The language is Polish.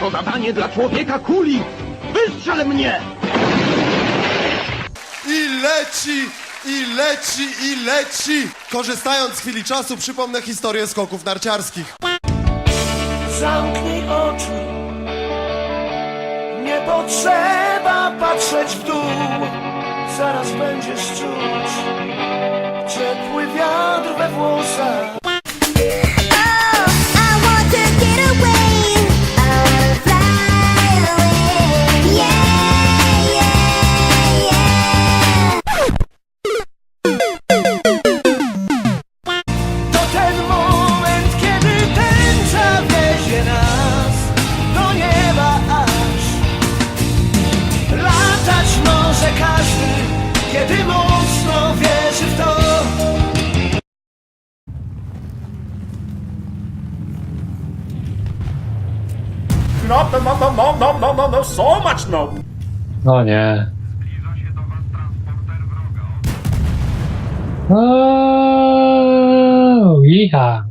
To zadanie dla człowieka kuli! Wystrzel mnie! I leci, i leci, i leci! Korzystając z chwili czasu, przypomnę historię skoków narciarskich. Zamknij oczy Nie potrzeba patrzeć w dół Zaraz będziesz czuć Latać może każdy Kiedy mocno wierzy w to No, no, no, no, no, no, no, no, so much no. No nie. O, iha.